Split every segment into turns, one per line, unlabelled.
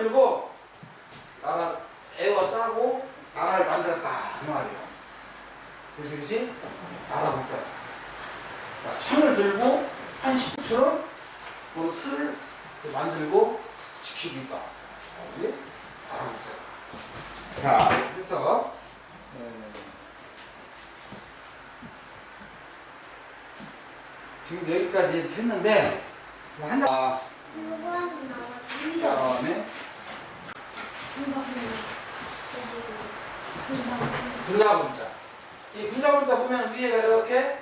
들고 나라 애와 싸고 나라를 만들었다 그 말이에요. 그래서 그지 나라 국자. 자, 창을 들고 한 식구처럼 그 틀을 만들고 지키고 있다. 이게 나라 국자. 자, 그래서 에, 지금 여기까지 이렇게 했는데 한 아,
누구한테 나와?
그다음에
군방.
분자분자. 이 분자분자 보면 위에가 이렇게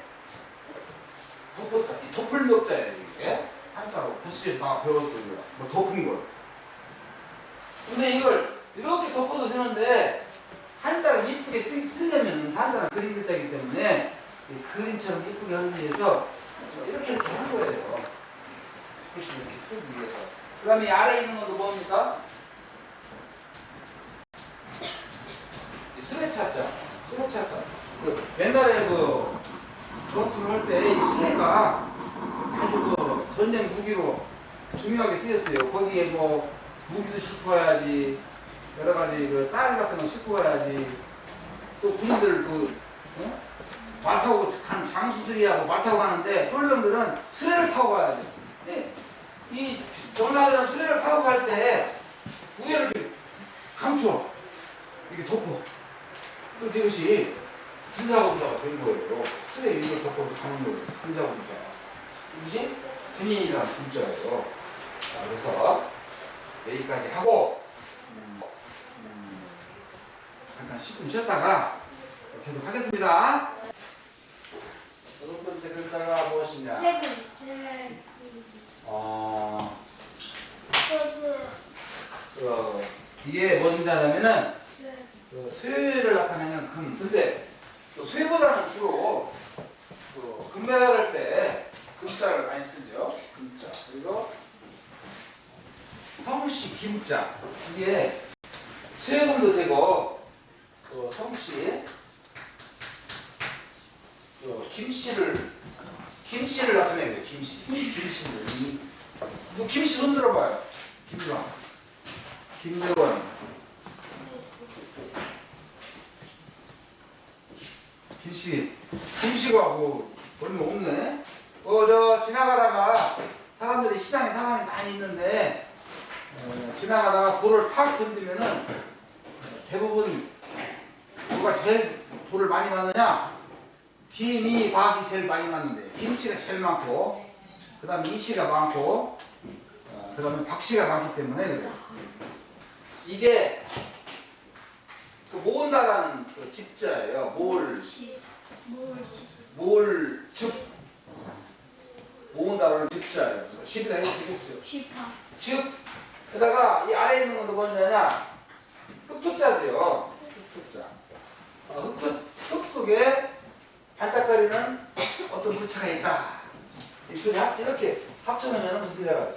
덮었다. 이 덮을 멱자예요 이게 한자로 부스에서 다 배웠어요. 이거. 뭐 덮은 걸. 근데 이걸 이렇게 덮어도 되는데 한자를 이쁘게 쓰, 쓰려면 한자는 그림 글자이기 때문에 이 그림처럼 이쁘게 하기 위해서 이렇게 이렇게 한 거예요. 글씨 이렇게 쓰기 위해서. 그 다음에 이 아래에 있는 것도 뭡니까? 이 수레차자. 수레차자. 그 옛날에 그 전투를 할때이 수레가 아주 그 전쟁 무기로 중요하게 쓰였어요. 거기에 뭐 무기도 싣고 가야지 여러 가지 그 쌀 같은 거 싣고 가야지 또 군인들 그 어? 말 타고 간 장수들이하고 말 타고 가는데 쫄병들은 수레를 타고 가야 돼. 예. 이 정사들은 수레를 타고 갈때 위에를 이렇게 감춰 이게 덮어. 그래서 이것이 군사군자가 된 거예요. 수레 위에 덮어서 가는 거예요. 군사군자. 이것이 군인이라는 군자예요. 자, 그래서 여기까지 하고 음, 음, 잠깐 10분 쉬었다가 계속 하겠습니다. 여섯 번째 글자가 무엇이냐?
세금. 세.
어. 그, 이게 무엇이냐면은
세.
그 쇠를 나타내는 금. 근데 또 쇠보다는 주로 그 금메달 할 때 금자를 많이 쓰죠. 금자. 그리고 성씨 김자. 이게 쇠금도 되고 그 성씨 그 김씨를 김씨를 나타내야 돼요. 김씨. 김씨를. 이- 너 김씨 손 들어봐요. 김주환. 김대원. 김씨가 뭐 얼마 없네. 어 저 지나가다가 사람들이 시장에 사람이 많이 있는데 어, 지나가다가 돌을 탁 던지면은 대부분 누가 제일 돌을 많이 맞느냐? 김이 박이 제일 많이 맞는데 김씨가 제일 많고 그 다음에 이씨가 많고 어, 그 다음에 박씨가 많기 때문에 그래요. 이게 그 모은다라는 그 집자예요. 모을
뭘.
몰즉 모은다라는 집자예요. 10이라 해도 되겠죠. 즉 에다가 이 아래에 있는 건 뭐냐냐 흑투자지요. 흑투자. 어, 흑투 흑 속에 반짝거리는 어떤 물체가 있다. 이렇게 합- 합쳐놓으면 무슨 데가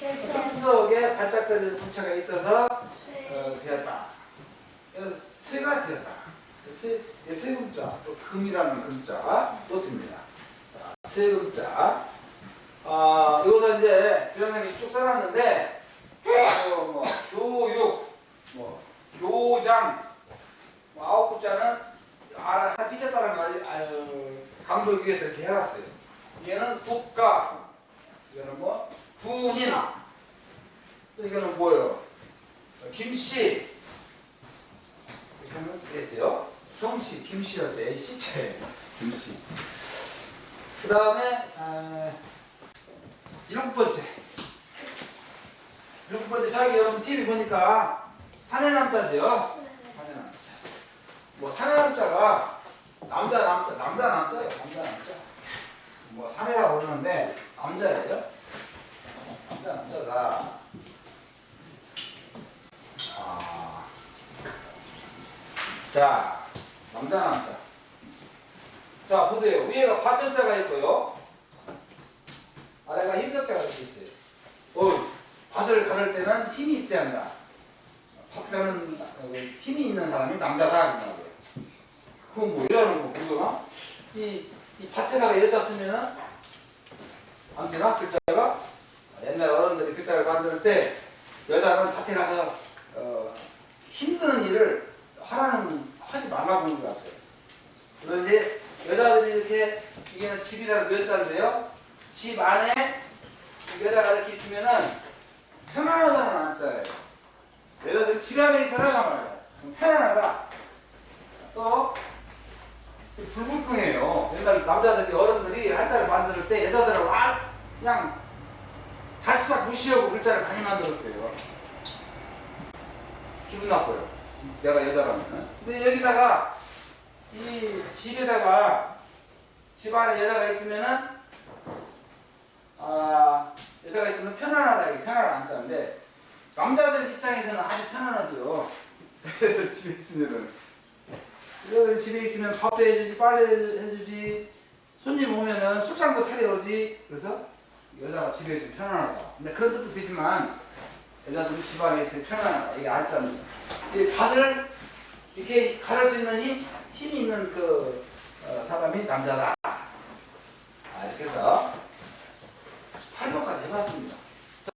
흑 속에 반짝거리는 물체가 있어서 어, 되었다. 쇠가 되었다. 쇠, 예, 쇠금자, 또 금이라는 금자, 또 됩니다. 자, 쇠금자. 아, 이거는 이제 교양장이 쭉 써놨는데, 어, 뭐, 교육, 뭐, 교장, 뭐, 아홉 글자는 아, 하나 삐졌다는 걸 아유, 강조하기 위해서 이렇게 해놨어요. 얘는 국가, 이거는 뭐, 군인, 또 이거는 뭐예요? 김씨, 하면 되겠죠? 성씨, 때 씨자예요. 김씨. 그 다음에 일곱 번째. 일곱 번째 자기 여러분 TV 보니까 사내 남자죠? 사내 남자. 뭐 사내 남자가 남자 남자 남자 남자예요. 남자 남자. 뭐 사내라고 그러는데 남자예요. 남자 남자다. 자, 남자 남자. 자, 보세요. 위에가 파전자가 있고요. 아래가 힘적자가 이렇게 있어요. 어, 밭을 가를 때는 힘이 있어야 한다. 밭 가는 어, 힘이 있는 사람이 남자다. 그건 뭐 이러는 거 모르나? 이, 이 밭에다가 여자 쓰면은 안 되나? 글자가? 글자를 만들 때 여자는 밭에 가서 어, 힘드는 일을 하라는 하지 말라고 하는 것 같아요. 이제 여자들이 이렇게 이게 집이라는 몇 자인데요. 집 안에 여자가 이렇게 있으면은 편안하다는 안자예요. 여자들 집 안에 있어야 말이에요. 편안하다. 또 불공평해요. 옛날 남자들이 어른들이 한자를 만들 때 여자들을 와 그냥 달싹 무시하고 글자를 많이 만들었어요. 기분 나빠요. 내가 여자라면. 근데 여기다가 이 집에다가 집 안에 여자가 있으면은 아 여자가 있으면 편안하다 이게 편안한 안자인데 남자들 입장에서는 아주 편안하죠. 여자들 집에 있으면은 여자들 집에 있으면 밥도 해주지 빨래 해주지 손님 오면은 술장도 차려오지 그래서 여자가 집에 있으면 편안하다. 근데 그런 뜻도 되지만 여자들이 집 안에 있으면 편안하다. 이게 안자입니다. 이 밭을 이렇게 가를 수 있는 힘, 힘이 있는 그 어, 사람이 남자다. 아, 이렇게 해서 8번까지 해봤습니다.